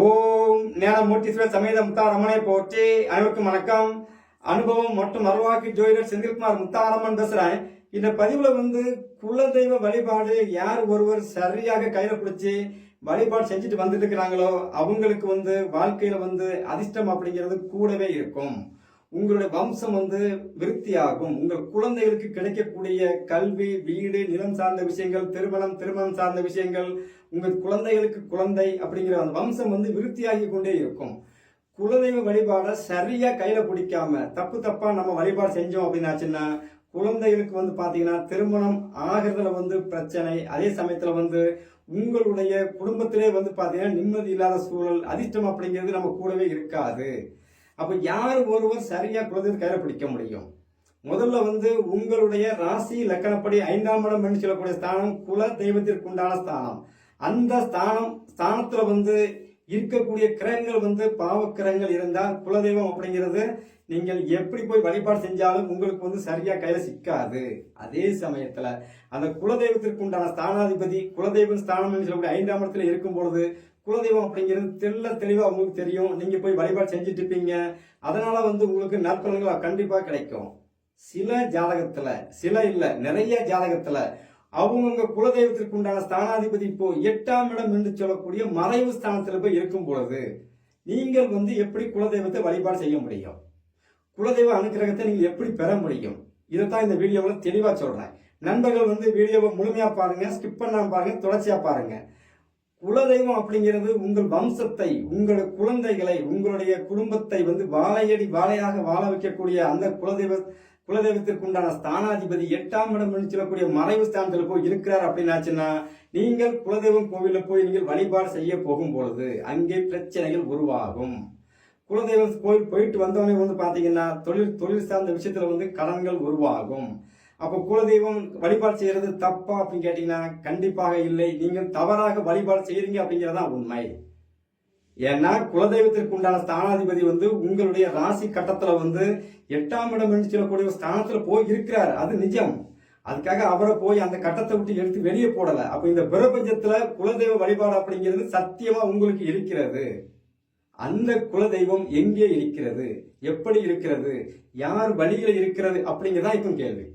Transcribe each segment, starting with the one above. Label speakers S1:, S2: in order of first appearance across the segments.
S1: ஓம் நேரம் மூர்த்தீஸ்வரர் சமேத முத்தாரம்மனை போற்றி. அனைவருக்கும் வணக்கம். அனுபவம் மற்றும் அருவாக்கி ஜோதிடர் செந்தில்குமார் முத்தாரம்மன் பேசுறேன் இந்த பதிவுல வந்து குலதெய்வ வழிபாடு யார் ஒருவர் சரியாக கையில பிடிச்சி வழிபாடு செஞ்சுட்டு வந்துட்டு இருக்கிறாங்களோ அவங்களுக்கு வந்து வாழ்க்கையில வந்து அதிர்ஷ்டம் அப்படிங்கிறது கூடவே இருக்கும். உங்களுடைய வம்சம் வந்து விருத்தியாகும். உங்கள் குழந்தைகளுக்கு கிடைக்கக்கூடிய கல்வி வீடு நிலம் சார்ந்த விஷயங்கள் திருமணம் திருமணம் சார்ந்த விஷயங்கள் உங்கள் குழந்தைகளுக்கு குழந்தை அப்படிங்கிற அந்த வம்சம் வந்து விருத்தியாகி கொண்டே இருக்கும். குலதெய்வ வழிபாடை சரியா கையில பிடிக்காம தப்பு தப்பா நம்ம வழிபாடு செஞ்சோம் அப்படின்னாச்சுன்னா குழந்தைகளுக்கு வந்து பாத்தீங்கன்னா திருமணம் ஆகிறதுல வந்து பிரச்சனை. அதே சமயத்துல வந்து உங்களுடைய குடும்பத்திலே வந்து பாத்தீங்கன்னா நிம்மதி இல்லாத சூழல் அதிர்ஷ்டம் அப்படிங்கிறது நம்ம கூடவே இருக்காது. அப்போ யார் ஒருவர் சரியாக குலதெய்வம் கையில பிடிக்க முடியும்? முதல்ல வந்து உங்களுடைய ராசி லக்கணப்படி ஐந்தாம் இடம் என்று சொல்லக்கூடிய ஸ்தானம் குல தெய்வத்திற்கு உண்டான ஸ்தானம். அந்த ஸ்தானம் ஸ்தானத்தில் வந்து இருக்கக்கூடிய கிரகங்கள் வந்து பாவக்கிரகங்கள் இருந்தால் குலதெய்வம் அப்படிங்கிறது நீங்கள் எப்படி போய் வழிபாடு செஞ்சாலும் உங்களுக்கு வந்து சரியாக கையில் சிக்காது. அதே சமயத்தில் அந்த குலதெய்வத்திற்கு உண்டான ஸ்தானாதிபதி குலதெய்வம் ஸ்தானம் என்று சொல்லக்கூடிய ஐந்தாம் இடத்துல இருக்கும் பொழுது குலதெய்வம் அப்படிங்கிறது தெல்ல தெளிவாக உங்களுக்கு தெரியும். நீங்கள் போய் வழிபாடு செஞ்சுட்டு இருப்பீங்க. அதனால் வந்து உங்களுக்கு நற்பலன்கள் கண்டிப்பாக கிடைக்கும். சில ஜாதகத்தில் சில இல்லை நிறைய ஜாதகத்தில் அவங்கவுங்க குலதெய்வத்திற்கு உண்டான ஸ்தானாதிபதி இப்போ எட்டாம் இடம் என்று சொல்லக்கூடிய மறைவு ஸ்தானத்தில் போய் இருக்கும் பொழுது நீங்கள் வந்து எப்படி குலதெய்வத்தை வழிபாடு செய்ய முடியும்? குலதெய்வ அனுகிரகத்தை நீங்கள் எப்படி பெற முடியும்? இதைத்தான் இந்த வீடியோவில் தெளிவாக சொல்கிறேன் நண்பர்கள் வந்து வீடியோவை முழுமையாக பாருங்கள் ஸ்கிப் பண்ணாம பாருங்கள் தொடர்ச்சியாக பாருங்கள் குலதெய்வம் அப்படிங்கிறது உங்கள் வம்சத்தை உங்கள் குழந்தைகளை உங்களுடைய குடும்பத்தை வந்து வாழையடி வாழையாக வாழ வைக்கக்கூடிய அந்த குலதெய்வ குலதெய்வத்திற்கு உண்டான ஸ்தானாதிபதி எட்டாம் இடம் சொல்லக்கூடிய மறைவு ஸ்தானத்தில் போய் இருக்கிறார் அப்படின்னாச்சுன்னா நீங்கள் குலதெய்வம் கோவிலில் போய் நீங்கள் வழிபாடு செய்ய போகும் பொழுது அங்கே பிரச்சனைகள் உருவாகும். குலதெய்வம் கோயில் போயிட்டு வந்தவனே வந்து பார்த்தீங்கன்னா தொழில் தொழில் சார்ந்த விஷயத்தில் வந்து கடன்கள் உருவாகும். அப்போ குலதெய்வம் வழிபாடு செய்யறது தப்பா அப்படின்னு கேட்டீங்கன்னா கண்டிப்பாக இல்லை. நீங்கள் தவறாக வழிபாடு செய்யறீங்க அப்படிங்கிறதான் உண்மை. ஏன்னா குலதெய்வத்திற்கு உண்டான ஸ்தானாதிபதி வந்து உங்களுடைய ராசி கட்டத்துல வந்து எட்டாம் இடம் என்று சொல்லக்கூடிய ஒரு ஸ்தானத்துல போய் இருக்கிறார். அது நிஜம். அதுக்காக அவரை போய் அந்த கட்டத்தை விட்டு எடுத்து வெளியே போடல. அப்ப இந்த பிரபஞ்சத்துல குலதெய்வ வழிபாடு அப்படிங்கிறது சத்தியமா உங்களுக்கு இருக்கிறது. அந்த குலதெய்வம் எங்கே இருக்கிறது? எப்படி இருக்கிறது? யார் வழியில இருக்கிறது அப்படிங்கிறதா இப்போ கேள்வி.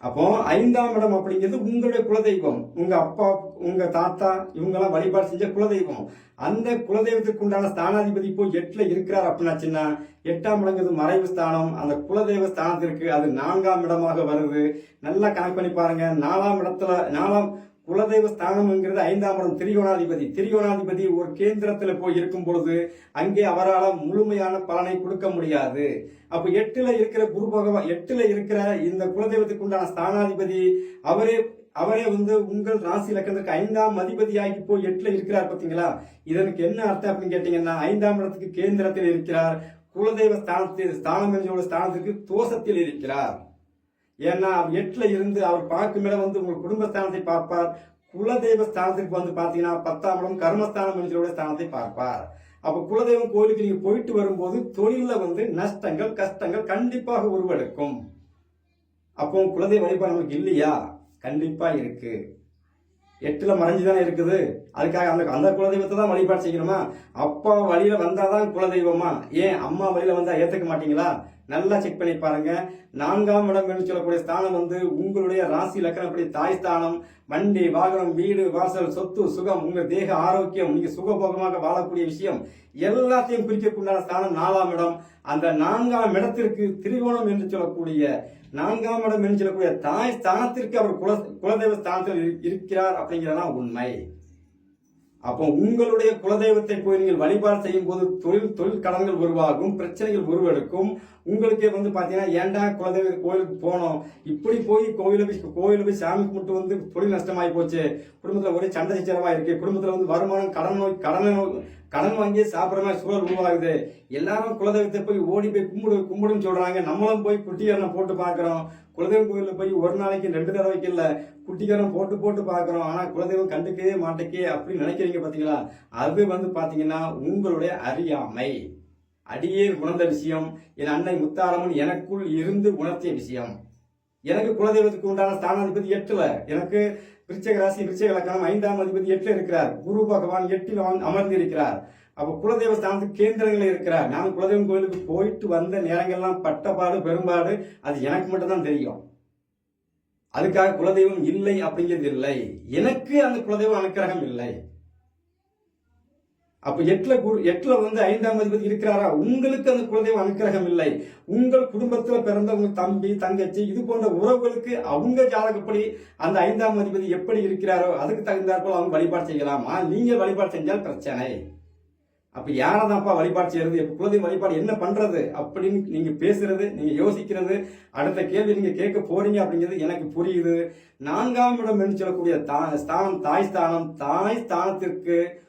S1: அப்போ ஐந்தாம் இடம் அப்படிங்கிறது உங்களுடைய குலதெய்வம். உங்க அப்பா உங்க தாத்தா இவங்கெல்லாம் வழிபாடு செஞ்ச குலதெய்வம். அந்த குலதெய்வத்துக்கு உண்டான ஸ்தானாதிபதி இப்போ எட்டுல இருக்கிறார் அப்படின்னாச்சுன்னா எட்டாம் இடங்கிறது மறைவு ஸ்தானம். அந்த குலதெய்வ ஸ்தானத்திற்கு அது நான்காம் இடமாக வருது. நல்லா கணக்கு பண்ணி பாருங்க. நாலாம் இடத்துல நாலாம் குலதெய்வ ஸ்தானம்ங்கிறது ஐந்தாம் இடம் திரிகோணாதிபதி. திரிகோணாதிபதி ஒரு கேந்திரத்தில் போய் இருக்கும் பொழுது அங்கே அவரால் முழுமையான பலனை கொடுக்க முடியாது. அப்போ எட்டுல இருக்கிற குரு பகவான் எட்டுல இருக்கிற இந்த குலதெய்வத்துக்கு உண்டான ஸ்தானாதிபதி அவரே அவரே வந்து உங்கள் ராசி லக்கணத்துக்கு ஐந்தாம் அதிபதியாகி போய் எட்டுல இருக்கிறார் பார்த்தீங்களா இதற்கு என்ன அர்த்தம் அப்படின்னு கேட்டீங்கன்னா ஐந்தாம் இடத்துக்கு கேந்திரத்தில் இருக்கிறார் குலதெய்வ ஸ்தானத்தில் ஸ்தானம் என்ற ஸ்தானத்துக்கு தோஷத்தில் இருக்கிறார். ஏன்னா அவர் எட்டுல இருந்து அவர் பார்க்கும் இடம் வந்து உங்கள் குடும்பஸ்தானத்தை பார்ப்பார். குலதெய்வ ஸ்தானத்துக்கு வந்து பார்த்தீங்கன்னா பத்தாம் இடம் கர்மஸ்தானம் என்ற ஸ்தானத்தை பார்ப்பார். அப்போ குலதெய்வம் கோயிலுக்கு நீங்க போயிட்டு வரும்போது தொழிலில் வந்து நஷ்டங்கள் கஷ்டங்கள் கண்டிப்பாக உருவெடுக்கும். அப்போ குலதெய்வ வழிபாடு நமக்கு இல்லையா? கண்டிப்பா இருக்கு. எட்டுல மறைஞ்சுதானே இருக்குது. அதுக்காக அந்த அந்த குலதெய்வத்தை தான் வழிபாடு செய்யணுமா? அப்பா வழியில வந்தாதான் குலதெய்வமா? ஏன் அம்மா வழியில வந்தா ஏத்துக்க மாட்டீங்களா? நல்லா செக் பண்ணி பாருங்க. நான்காம் இடம் என்று சொல்லக்கூடிய ஸ்தானம் வந்து உங்களுடைய ராசி லக்கணப்படி தாய் ஸ்தானம். வண்டி வாகனம் வீடு வாசல் சொத்து சுகம் உங்க தேக ஆரோக்கியம் நீங்க சுகபோகமாக வாழக்கூடிய விஷயம். எல்லாத்தையும் குறிக்கக்கூடிய ஸ்தானம் நாலாம் இடம். அந்த நான்காம் இடத்திற்கு திரிகோணம் என்று சொல்லக்கூடிய நான்காம் இடம் என்று சொல்லக்கூடிய தாய் ஸ்தானத்திற்கு அவர் குல குலதெய்வ ஸ்தானத்தில் இருக்கிறார் அப்படிங்கிறதான் உண்மை. அப்போ உங்களுடைய குலதெய்வத்தை போய் நீங்கள் வழிபாடு செய்யும் போது தொழில் தொழில் கடன்கள் உருவாகும் பிரச்சனைகள் உருவெடுக்கும். உங்களுக்கே வந்து பார்த்தீங்கன்னா ஏன்டா குலதெய்வ கோயிலுக்கு போனோம்? இப்படி போய் கோயில போய் கோயில போய் சாமி கும்பிட்டு வந்து தொழில் நஷ்டமாயி போச்சு. குடும்பத்தில் ஒரே சண்டை சிச்சரமாக இருக்கு. குடும்பத்தில் வந்து வருமானம் கடன் நோய் கடன் கடன் வாங்கி சாப்பிடுற மாதிரி சூழல் உருவாகுது. எல்லாரும் குலதெய்வத்தை போய் ஓடி போய் கும்பிடு கும்பிடுன்னு சொல்றாங்க. நம்மளும் போய் குட்டிகரணம் போட்டு பார்க்குறோம். குலதெய்வம் கோயிலில் போய் ஒரு நாளைக்கு ரெண்டு தடவைக்கு இல்லை குட்டிகரம் போட்டு போட்டு பார்க்குறோம். ஆனால் குலதெய்வம் கண்டுக்கவே மாட்டேக்கே அப்படின்னு நினைக்கிறீங்க பார்த்தீங்களா அது வந்து பார்த்தீங்கன்னா உங்களுடைய அறியாமை. அடியே உணர்ந்த விஷயம். என் அன்னை முத்தாரம்மன் எனக்குள் இருந்து உணர்த்திய விஷயம். எனக்கு குலதெய்வத்துக்கு உண்டான ஸ்தானாதிபதி எட்டுல எனக்கு விருச்சக ராசி விருச்சக இலக்கணம் ஐந்தாம் அதிபதி எட்டுல இருக்கிறார். குரு பகவான் எட்டில் அமர்ந்து- அமர்ந்து இருக்கிறார் அப்போ குலதெய்வ ஸ்தானத்துக்கு கேந்திரங்களில் இருக்கிறார். நான் குலதெய்வம் கோயிலுக்கு போயிட்டு வந்த நேரங்கள்லாம் பட்டப்பாடு பெரும்பாடு அது எனக்கு மட்டும்தான் தெரியும். அதுக்காக குலதெய்வம் இல்லை அப்படிங்கிறது இல்லை. எனக்கு அந்த குலதெய்வம் அனுக்கிரகம் இல்லை. அப்ப எட்டுல குரு எட்டுல வந்து ஐந்தாம் அதிபதி இருக்கிறாரா? உங்களுக்கு அந்த குலதெய்வம் அனுக்கிரகம் இல்லை. உங்கள் குடும்பத்துல பிறந்த உங்க தம்பி தங்கச்சி இது போன்ற உறவுகளுக்கு அவங்க ஜாதகப்படி அந்த ஐந்தாம் அதிபதி எப்படி இருக்கிறாரோ அதுக்கு தகுந்தாற்போல் அவங்க வழிபாடு செய்யலாமா. நீங்க வழிபாடு செஞ்சால் பிரச்சனை. அப்ப யாரதான்ப்பா வழிபாடு செய்யறது? இப்ப குலதெய்வ வழிபாடு என்ன பண்றது? அப்படின்னு நீங்க பேசுறது நீங்க யோசிக்கிறது. அடுத்த கேள்வி நீங்க கேட்க போறீங்க அப்படிங்கிறது எனக்கு புரியுது. நான்காம் இடம் என்று சொல்லக்கூடிய தா- ஸ்தானம் தாய் ஸ்தானம் தாய் ஸ்தானத்திற்கு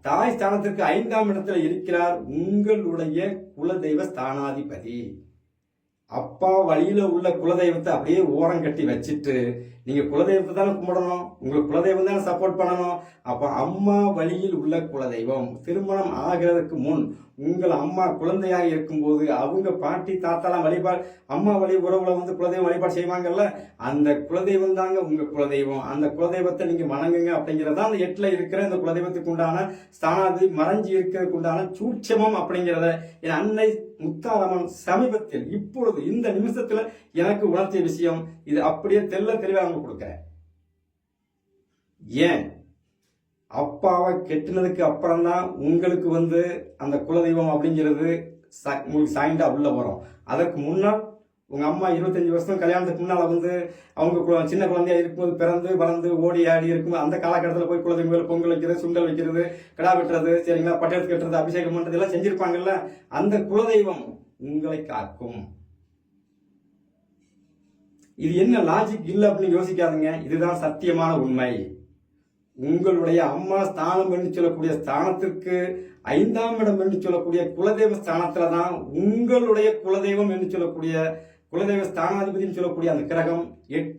S1: தாய் ஸ்தானத்திற்கு ஐந்தாம் இடத்துல இருக்கிறார் உங்களுடைய குலதெய்வ ஸ்தானாதிபதி. அப்பா வழியில உள்ள குலதெய்வத்தை அப்படியே ஓரம் கட்டி வச்சுட்டு நீங்க குலதெய்வத்தை தானே கும்பிடணும் உங்களுக்கு குலதெய்வம் தானே சப்போர்ட் பண்ணணும். அப்ப அம்மா வழியில் உள்ள குலதெய்வம் திருமணம் ஆகிறதுக்கு முன் உங்கள் அம்மா குழந்தையாக இருக்கும்போது அவங்க பாட்டி தாத்தாலாம் வழிபாடு அம்மா வழி உறவுல வந்து குலதெய்வம் வழிபாடு செய்வாங்கல்ல அந்த குலதெய்வம் தாங்க உங்க குலதெய்வம். அந்த குலதெய்வத்தை நீங்க வணங்குங்க அப்படிங்கிறதா அந்த எட்டில் இருக்கிற அந்த குலதெய்வத்துக்கு உண்டான ஸ்தானாதி மறைஞ்சு இருக்கிறதுக்கு உண்டான சூட்சமம் அப்படிங்கிறத என் அன்னை முத்தாரம்மன் சமீபத்தில் இப்பொழுது இந்த நிமிஷத்துல எனக்கு உணர்த்திய விஷயம் இது அப்படியே தெல்ல தெளிவாக அவங்க கொடுக்கிறேன். ஏன்? அப்பாவை கெட்டினதுக்கு அப்புறம் தான் உங்களுக்கு வந்து அந்த குலதெய்வம் அப்படிங்கிறது ச- உங்களுக்கு சாய்ந்தா உள்ள வரும். அதற்கு முன்னால் உங்கள் அம்மா இருபத்தஞ்சி வருஷம் கல்யாணத்துக்கு முன்னால் வந்து அவங்க சின்ன குழந்தையா இருக்கும்போது பிறந்து வளர்ந்து ஓடி ஆடி இருக்கும்போது அந்த காலகட்டத்தில் போய் குலதெய்வம் பொங்கல் வைக்கிறது சுண்டல் வைக்கிறது கிடா வெட்டுறது சரிங்களா? பட்டத்து கட்டுறது அபிஷேகம் பண்ணுறது எல்லாம் செஞ்சுருப்பாங்கல்ல? அந்த குலதெய்வம் உங்களை காக்கும். இது என்ன லாஜிக் இல்லை அப்படின்னு யோசிக்காதுங்க. இதுதான் சத்தியமான உண்மை. உங்களுடைய அம்மா ஸ்தானம் என்று சொல்லக்கூடிய ஸ்தானத்திற்கு ஐந்தாம் இடம் என்று சொல்லக்கூடிய குலதெய்வ ஸ்தானத்துல தான் உங்களுடைய குலதெய்வம் என்று சொல்லக்கூடிய குலதெய்வ ஸ்தானாதிபதினு சொல்லக்கூடிய அந்த கிரகம் எட்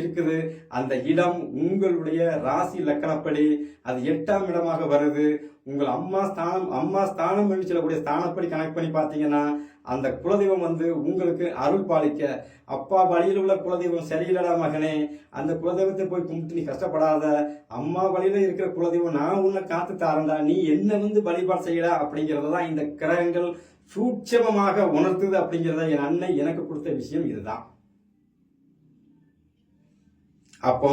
S1: இருக்குது. அந்த இடம் உங்களுடைய ராசி லக்கணப்படி அது எட்டாம் இடமாக வருது. உங்கள் அம்மா ஸ்தானம் அம்மா ஸ்தானம் என்று சொல்லக்கூடிய ஸ்தானப்படி கணக்கு பண்ணி பார்த்தீங்கன்னா அந்த குலதெய்வம் வந்து உங்களுக்கு அருள் பாலிக்க அப்பா வழியில் உள்ள குலதெய்வம் சரியில்லடா மகனே அந்த குலதெய்வத்தை போய் கும்பிட்டு நீ கஷ்டப்படாத அம்மா வழியில் இருக்கிற குலதெய்வம் நான் உன்னை காத்து தாரண்டா நீ என்ன வந்து வழிபாடு செய்யடா அப்படிங்கிறது தான் இந்த கிரகங்கள் சூட்சமமாக உணர்த்துது அப்படிங்கிறத என் அன்னை எனக்கு கொடுத்த விஷயம் இதுதான். அப்போ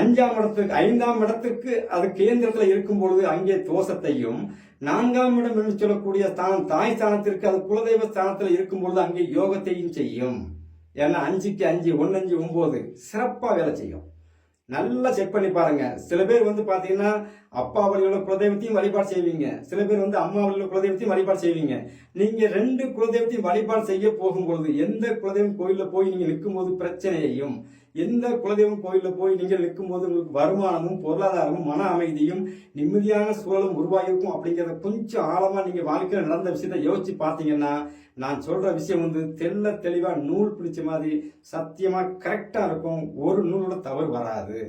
S1: அஞ்சாம் இடத்துக்கு ஐந்தாம் இடத்துக்கு அது கேந்திரத்தில் இருக்கும் பொழுது அங்கே தோஷத்தையும் நான்காம் இடம் என்று சொல்லக்கூடிய ஸ்தானம் தாய் ஸ்தானத்திற்கு அது குலதெய்வ ஸ்தானத்தில் இருக்கும் பொழுது அங்கே யோகத்தையும் செய்யும். ஏன்னா அஞ்சுக்கு அஞ்சு ஒன்று அஞ்சு ஒம்பது சிறப்பாக வேலை செய்யும். நல்லா செக் பண்ணி பாருங்க. சில பேர் வந்து பார்த்தீங்கன்னா அப்பா வழியுள்ள குலதெய்வத்தையும் வழிபாடு செய்வீங்க. சில பேர் வந்து அம்மா வழியுள்ள குலதெய்வத்தையும் வழிபாடு செய்வீங்க. நீங்க ரெண்டு குலதெய்வத்தையும் வழிபாடு செய்ய போகும்பொழுது எந்த குலதெய்வம் கோயிலில் போய் நீங்க நிற்கும்போது பிரச்சனையையும் எந்த குலதெய்வம் கோயிலில் போய் நீங்கள் நிற்கும்போது உங்களுக்கு வருமானமும் பொருளாதாரமும் மன அமைதியும் நிம்மதியான சூழலும் உருவாகிருக்கும் அப்படிங்கிறத கொஞ்சம் ஆழமாக நீங்கள் வாழ்க்கையில் நடந்த விஷயத்தை யோசிச்சு பார்த்தீங்கன்னா நான் சொல்கிற விஷயம் வந்து தெள்ள தெளிவாக நூல் பிடிச்ச மாதிரி சத்தியமாக கரெக்டாக இருக்கும். ஒரு நூலோட தவறு வராது.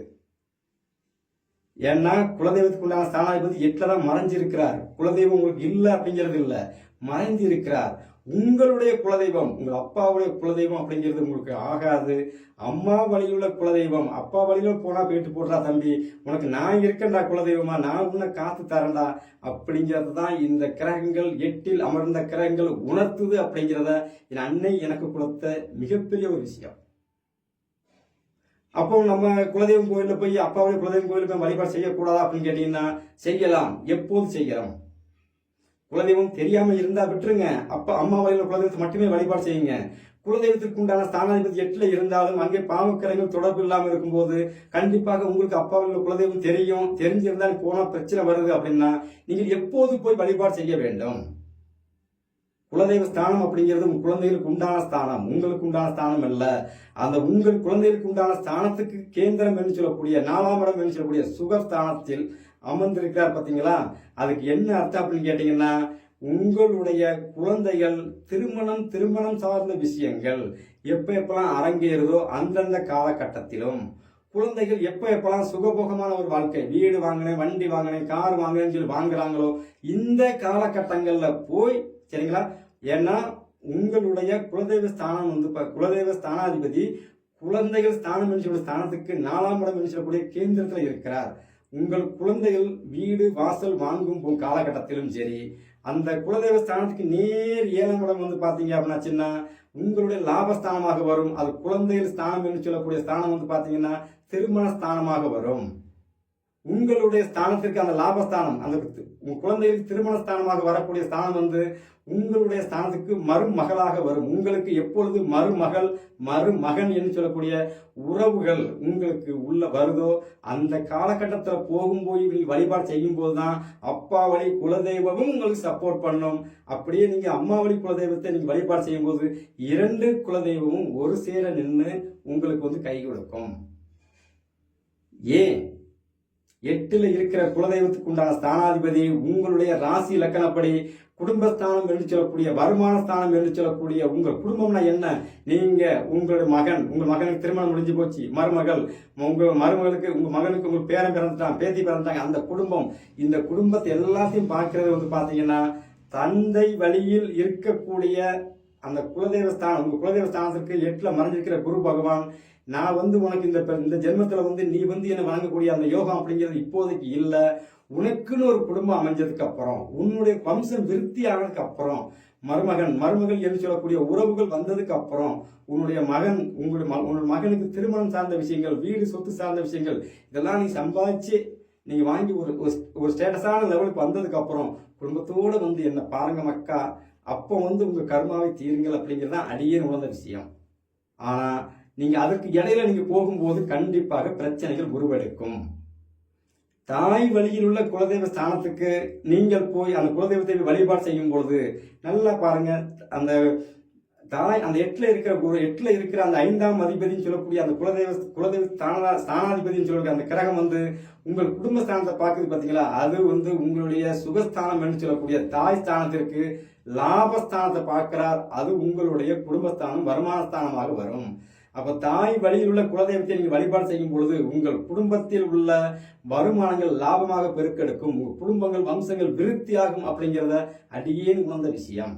S1: ஏன்னா குலதெய்வத்துக்குண்டான ஸ்தானாதிபதி எட்டில் தான் மறைஞ்சிருக்கிறார். குலதெய்வம் உங்களுக்கு இல்லை அப்படிங்கிறது இல்லை. மறைந்து இருக்கிறார். உங்களுடைய குலதெய்வம் உங்கள் அப்பாவுடைய குலதெய்வம் அப்படிங்கிறது உங்களுக்கு ஆகாது. அம்மா வழியுள்ள குலதெய்வம் அப்பா வழியில போனா போயிட்டு போடுறா தம்பி உனக்கு நான் இருக்கேன்டா குலதெய்வமா நான் உன்னை காத்து தரேன்டா அப்படிங்கிறது தான் இந்த கிரகங்கள் எட்டில் அமர்ந்த கிரகங்கள் உணர்த்துது அப்படிங்கிறத என் அன்னை எனக்கு கொடுத்த மிகப்பெரிய ஒரு விஷயம். அப்போ நம்ம குலதெய்வம் கோயிலில் போய் அப்பாவுடைய குலதெய்வம் கோயிலுக்கு போய் வழிபாடு செய்யக்கூடாதா அப்படின்னு கேட்டீங்கன்னா செய்யலாம். எப்போது செய்யலாம் குலதெய்வம் தெரியாம இருந்தா விட்டுருங்க. அப்ப அம்மா வழியில குலதெய்வத்தை மட்டுமே வழிபாடு செய்யுங்க. குலதெய்வத்திற்கு உண்டான ஸ்தானாதிபதி எட்டுல இருந்தாலும் அங்கே பாவக்கரைகள் தொடர்பு இல்லாமல் இருக்கும்போது கண்டிப்பாக உங்களுக்கு அப்பாவில் குலதெய்வம் தெரியும். தெரிஞ்சிருந்தால் போனா பிரச்சனை வருது அப்படின்னா நீங்கள் எப்போது போய் வழிபாடு செய்ய வேண்டும்? குலதெய்வ ஸ்தானம் அப்படிங்கிறது உங்க குழந்தைகளுக்கு உண்டான ஸ்தானம். உங்களுக்கு உண்டான ஸ்தானம் அல்ல. அந்த உங்கள் குழந்தைகளுக்கு உண்டான ஸ்தானத்துக்கு கேந்திரம் என்று சொல்லக்கூடிய நாலாம் இடம் என்று சொல்லக்கூடிய சுகஸ்தானத்தில் அமர்ந்திருக்கிறார் பார்த்தீங்களா? அதுக்கு என்ன அர்த்தம் அப்படின்னு கேட்டீங்கன்னா உங்களுடைய குழந்தைகள் திருமணம் திருமணம் சார்ந்த விஷயங்கள் எப்போ எப்பெல்லாம் அரங்கேறுதோ அந்தந்த காலகட்டத்திலும் குழந்தைகள் எப்போ எப்பெல்லாம் சுகபோகமான ஒரு வாழ்க்கை வீடு வாங்கினேன் வண்டி வாங்கினேன் கார் வாங்கினேன்னு சொல்லி வாங்குறாங்களோ இந்த காலகட்டங்களில் போய் சரிங்களா? ஏன்னா உங்களுடைய குலதெய்வ ஸ்தானம் வந்து இப்போ குலதெய்வ ஸ்தானாதிபதி குழந்தைகள் ஸ்தானம் என்று சொல்ற ஸ்தானத்துக்கு நாலாம் இடம் என்று சொல்லக்கூடிய கேந்திரத்தில் இருக்கிறார். உங்கள் குழந்தைகள் வீடு வாசல் வாங்கும் காலகட்டத்திலும் சரி அந்த குலதெய்வ ஸ்தானத்துக்கு நேர் ஏழாம் இடம் வந்து பாத்தீங்க அப்படின்னாச்சுன்னா உங்களுடைய லாபஸ்தானமாக வரும். அது குழந்தைகள் ஸ்தானம் என்று சொல்லக்கூடிய ஸ்தானம் வந்து பார்த்தீங்கன்னா திருமண ஸ்தானமாக வரும். உங்களுடைய ஸ்தானத்திற்கு அந்த லாபஸ்தானம் அந்த உங்க குழந்தைகளுக்கு திருமண ஸ்தானமாக வரக்கூடிய ஸ்தானம் வந்து உங்களுடைய ஸ்தானத்துக்கு மருமகளாக வரும். உங்களுக்கு எப்பொழுது மருமகள் மருமகன் என்று சொல்லக்கூடிய உறவுகள் உங்களுக்கு உள்ள வருதோ அந்த காலகட்டத்தில் போகும்போது நீங்கள் வழிபாடு செய்யும் போதுதான் அப்பா வழி குலதெய்வமும் உங்களுக்கு சப்போர்ட் பண்ணும். அப்படியே நீங்க அம்மா வழி குலதெய்வத்தை நீங்க வழிபாடு செய்யும் போது இரண்டு குலதெய்வமும் ஒரு சேர நின்று உங்களுக்கு வந்து கை கொடுக்கும். ஏன்? எட்டுல இருக்கிற குலதெய்வத்துக்கு உண்டான ஸ்தானாதிபதி உங்களுடைய ராசி லக்கணப்படி குடும்பஸ்தானம் என்று சொல்லக்கூடிய வருமான ஸ்தானம் என்று சொல்லக்கூடிய உங்கள் குடும்பம்னா என்ன? நீங்க உங்களுடைய மகன். உங்க மகனுக்கு திருமணம் முடிஞ்சு போச்சு. மருமகள். உங்க மருமகளுக்கு உங்க மகனுக்கு உங்க பேரன் பிறந்துட்டான் பேத்தி பிறந்துட்டாங்க. அந்த குடும்பம் இந்த குடும்பத்தை எல்லாத்தையும் பார்க்கறது வந்து பாத்தீங்கன்னா தந்தை வழியில் இருக்கக்கூடிய அந்த குலதெய்வ ஸ்தானம் உங்க குலதெய்வ ஸ்தானத்திற்கு எட்டுல மறைஞ்சிருக்கிற குரு பகவான் நான் வந்து உனக்கு இந்த இந்த ஜென்மத்தில் வந்து நீ வந்து என்னை வணங்கக்கூடிய அந்த யோகம் அப்படிங்கிறது இப்போதைக்கு இல்லை. உனக்குன்னு ஒரு குடும்பம் அமைஞ்சதுக்கு அப்புறம் உன்னுடைய வம்சம் விருத்தி ஆனதுக்கு அப்புறம் மருமகன் மருமகள் என்று சொல்லக்கூடிய உறவுகள் வந்ததுக்கு அப்புறம் உன்னுடைய மகன் உங்களுடைய ம- உன்னுடைய மகனுக்கு திருமணம் சார்ந்த விஷயங்கள் வீடு சொத்து சார்ந்த விஷயங்கள் இதெல்லாம் நீ சம்பாதிச்சு நீங்க வாங்கி ஒரு ஒரு- ஒரு ஸ்டேட்டஸான லெவலுக்கு வந்ததுக்கு அப்புறம் குடும்பத்தோட வந்து என்ன பாருங்க மக்கா அப்போ வந்து உங்க கர்மாவை தீருங்கள் அப்படிங்கிறது தான் அடியே உணர்ந்த விஷயம். ஆனா நீங்கள் அதற்கு இடையில நீங்கள் போகும்போது கண்டிப்பாக பிரச்சனைகள் உருவெடுக்கும். தாய் வழியில் உள்ள குலதெய்வ ஸ்தானத்துக்கு நீங்கள் போய் அந்த குலதெய்வத்தை வழிபாடு செய்யும் பொழுது நல்லா பாருங்க அந்த தாய் அந்த எட்டில் இருக்கிற குரு எட்டில் இருக்கிற அந்த ஐந்தாம் அதிபதினு சொல்லக்கூடிய அந்த குலதெய்வ குலதெய்வ ஸ்தான ஸ்தானாதிபதினு சொல்லக்கூடிய அந்த கிரகம் வந்து உங்கள் குடும்ப ஸ்தானத்தை பார்க்குது பார்த்தீங்களா அது வந்து உங்களுடைய சுகஸ்தானம் என்று சொல்லக்கூடிய தாய் ஸ்தானத்திற்கு லாபஸ்தானத்தை பார்க்கிறார். அது உங்களுடைய குடும்பஸ்தானம் வருமானஸ்தானமாக வரும். அப்ப தாய் வழியில் உள்ள குலதெய்வத்தை நீங்கள் வழிபாடு செய்யும் பொழுது உங்கள் குடும்பத்தில் உள்ள வருமானங்கள் லாபமாக பெருக்கெடுக்கும் உங்கள் குடும்பங்கள் வம்சங்கள் விருத்தியாகும் அப்படிங்கிறத அடியேன் உணர்ந்த விஷயம்.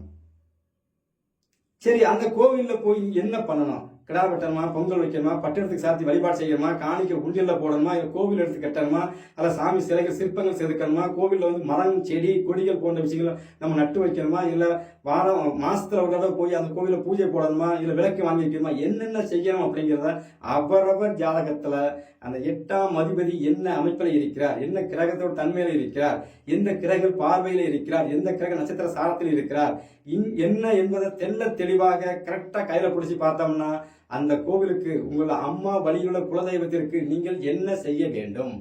S1: சரி அந்த கோவில்ல போய் என்ன பண்ணணும்? கிடா வெட்டணுமா பொங்கல் வைக்கணுமா பட்டணத்துக்கு சாத்தி வழிபாடு செய்யணுமா காணிக்க உண்டியல்ல போடணுமா இல்லை கோவில் எடுத்து கட்டணுமா அல்ல சாமி சிலைகள் சிற்பங்கள் செதுக்கணுமா கோவிலில் வந்து மரம் செடி கொடிகள் போன்ற விஷயங்களை நம்ம நட்டு வைக்கணுமா இல்லை வாரம் மாதத்தில் ஒரு தடவை போய் அந்த கோவிலில் பூஜை போடணுமா இல்லை விளக்கு வாங்கி வைக்கணுமா என்னென்ன செய்யணும் அப்படிங்கிறத அவரவர் ஜாதகத்தில் அந்த எட்டாம் அதிபதி என்ன அமைப்பில் இருக்கிறார் என்ன கிரகத்தோட தன்மையில் இருக்கிறார் எந்த கிரகங்கள் பார்வையில் இருக்கிறார் எந்த கிரக நட்சத்திர சாரத்தில் இருக்கிறார் இங் என்ன என்பதை தெல்ல தெளிவாக கரெக்டாக கையில் பிடிச்சி பார்த்தோம்னா அந்த கோவிலுக்கு உங்கள் அம்மா வழியுள்ள குலதெய்வத்திற்கு நீங்கள் என்ன செய்ய வேண்டும்?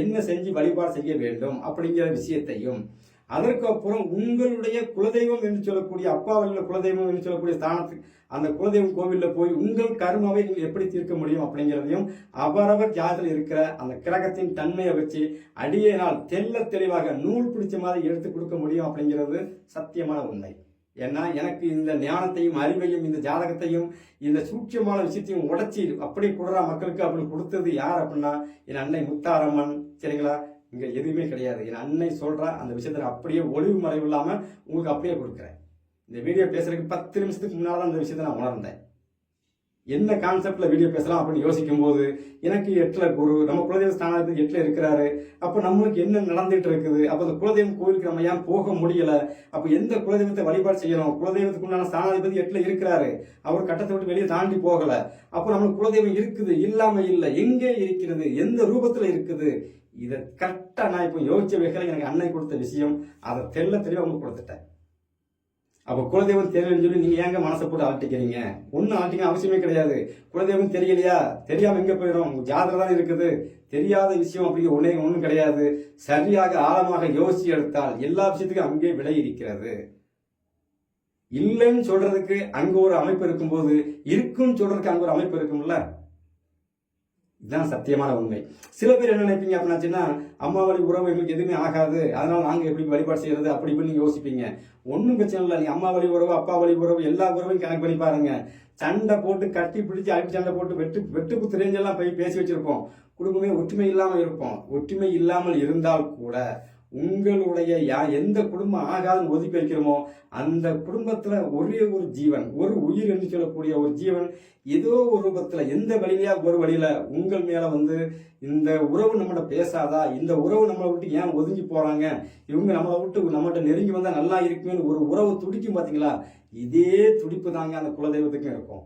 S1: என்ன செஞ்சு வழிபாடு செய்ய வேண்டும்? அப்படிங்கிற விஷயத்தையும் அதற்கு அப்புறம் உங்களுடைய குலதெய்வம் என்று சொல்லக்கூடிய அப்பா வழியில் குலதெய்வம் என்று சொல்லக்கூடிய ஸ்தானத்துக்கு அந்த குலதெய்வம் கோவிலில் போய் உங்கள் கர்மாவை நீங்கள் எப்படி தீர்க்க முடியும் அப்படிங்கிறதையும் அவரவர் ஜாதத்தில் இருக்கிற அந்த கிரகத்தின் தன்மையை வச்சு அடியே நாள் தெல்ல தெளிவாக நூல் பிடிச்ச மாதிரி எடுத்து கொடுக்க முடியும் அப்படிங்கிறது சத்தியமான உண்மை. ஏன்னா எனக்கு இந்த ஞானத்தையும் அறிவையும் இந்த ஜாதகத்தையும் இந்த சூட்சமான விஷயத்தையும் உடச்சி அப்படி கொடுறா மக்களுக்கு அப்படி கொடுத்தது யார் அப்படின்னா என் அன்னை முத்தாரம்மன். சரிங்களா? இங்கே எதுவுமே கிடையாது. என் அன்னை சொல்கிறா அந்த விஷயத்தில் அப்படியே ஒளிவு மறைவு இல்லாமல் உங்களுக்கு அப்படியே கொடுக்குறேன். இந்த வீடியோ பேசுறதுக்கு பத்து நிமிஷத்துக்கு முன்னால் தான் அந்த விஷயத்தை நான் உணர்ந்தேன். என்ன கான்செப்ட்ல வீடியோ பேசலாம் அப்படின்னு யோசிக்கும் போது எனக்கு எட்டுல குரு நம்ம குலதெய்வ ஸ்தானத்துக்கு எட்டுல இருக்கிறாரு. அப்ப நம்மளுக்கு என்ன நடந்துட்டு இருக்குது? அப்ப அந்த குலதெய்வம் கோயிலுக்கு நம்ம ஏன் போக முடியல? அப்ப எந்த குலதெய்வத்தை வழிபாடு செய்யணும்? குலதெய்வத்துக்கு உண்டான ஸ்தானாதிபதி எட்டுல இருக்கிறாரு. அவர் கட்டத்தை விட்டு வெளியே தாண்டி போகல. அப்ப நம்மளுக்கு குலதெய்வம் இருக்குது இல்லாம இல்லை. எங்கே இருக்கிறது? எந்த ரூபத்துல இருக்குது? இதை கரெக்டா நான் இப்போ யோசிச்ச வைக்கிறேன் எனக்கு அன்னை கொடுத்த விஷயம். அதை தெல்ல தெளிவா உங்களுக்கு கொடுத்துட்டேன். அப்ப குலதெய்வம் தெரியலன்னு சொல்லி நீங்க ஏங்க மனசை போட்டு ஆட்டிக்கிறீங்க? ஒன்னும் ஆட்டிக்க அவசியமே கிடையாது. குலதெய்வம் தெரியலையா? தெரியாம எங்க போயிடும் உங்க ஜாதகம் தான் இருக்குது. தெரியாத விஷயம் அப்படிங்கிற ஒன்னே ஒண்ணும் கிடையாது. சரியாக ஆழமாக யோசிச்சு எடுத்தால் எல்லா விஷயத்துக்கும் அங்கே விலை இருக்கிறது. இல்லைன்னு சொல்றதுக்கு அங்க ஒரு அமைப்பு இருக்கும்போது இருக்குன்னு சொல்றதுக்கு அங்க ஒரு அமைப்பு இருக்கும்ல? இதுதான் சத்தியமான உண்மை. சில பேர் என்ன நினைப்பீங்க அப்படின்னாச்சுன்னா அம்மா வழி உறவு எங்களுக்கு எதுவுமே ஆகாது. அதனால நாங்கள் எப்படி வழிபாடு செய்யறது? அப்படி இப்படி யோசிப்பீங்க. ஒன்றும் பிரச்சனை இல்லை. நீங்கள் அம்மா வழி உறவு அப்பா வழி உறவு எல்லா உறவையும் கணக்கு பண்ணி பாருங்க. சண்டை போட்டு கட்டி பிடிச்சி அடி சண்டை போட்டு வெட்டு வெட்டு குத்து ரேஞ்செல்லாம் போய் பேசி வச்சிருப்போம். குடும்பமே ஒற்றுமை இல்லாமல் இருப்போம். ஒற்றுமை இல்லாமல் இருந்தால் கூட உங்களுடைய யா எந்த குடும்பம் ஆகாதுன்னு ஒதுக்கி வைக்கிறோமோ அந்த குடும்பத்தில் ஒரே ஒரு ஜீவன் ஒரு உயிர் என்று சொல்லக்கூடிய ஒரு ஜீவன் ஏதோ ஒரு ரூபத்தில் எந்த வழியிலயா ஒரு வழியில் உங்கள் மேலே வந்து இந்த உறவு நம்மகிட்ட பேசாதா இந்த உறவு நம்மளை விட்டு ஏன் ஒதுங்கி போகிறாங்க இவங்க நம்மளை விட்டு நம்மகிட்ட நெருங்கி வந்தால் நல்லா இருக்குமே ஒரு உறவு துடிக்கும் பார்த்தீங்களா இதே துடிப்பு தாங்க அந்த குலதெய்வத்துக்கும் இருக்கும்.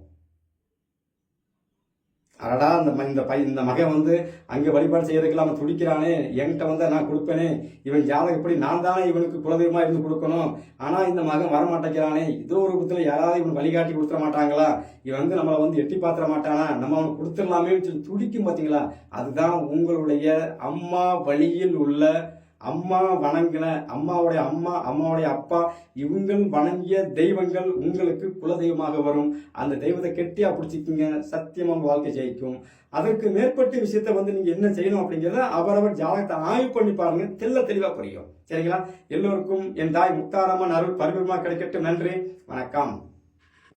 S1: அடடா இந்த ம- இந்த பை இந்த மகன் வந்து அங்கே வழிபாடு செய்யறதுக்கு அவன் துடிக்கிறானே. என்கிட்ட வந்து நான் கொடுப்பேனே. இவன் ஜாதகப்படி நான் தானே இவனுக்கு குலதெய்வமாக இருந்து கொடுக்கணும். ஆனால் இந்த மகன் வர மாட்டேங்கிறானே இதோ ஒரு விதத்தில் யாராவது இவன் வழிகாட்டி கொடுத்துட மாட்டாங்களா? இவன் வந்து நம்மளை வந்து எட்டி பார்த்துட மாட்டானா? நம்ம அவனுக்கு கொடுத்துடலாமே சொல்லி துடிக்கும் பார்த்தீங்களா அதுதான் உங்களுடைய அம்மா வழியில் உள்ள அம்மா வணங்கின அம்மாவுடைய அம்மா அம்மாவுடைய அப்பா இவங்கள் வணங்கிய தெய்வங்கள் உங்களுக்கு குலதெய்வமாக வரும். அந்த தெய்வத்தை கெட்டியா பிடிச்சிக்கிங்க சத்தியமாக வாழ்க்கை ஜெயிக்கும். அதற்கு மேற்பட்ட விஷயத்தை வந்து நீங்கள் என்ன செய்யணும் அப்படிங்கிறத அவரவர் ஜாதகத்தை ஆய்வு பண்ணி பாருங்க. தெல்ல தெளிவாக புரியும். சரிங்களா? எல்லோருக்கும் என் தாய் முத்தாரம்மன் அருள் பரிபூர்மா கிடைக்கட்டும். நன்றி. வணக்கம்.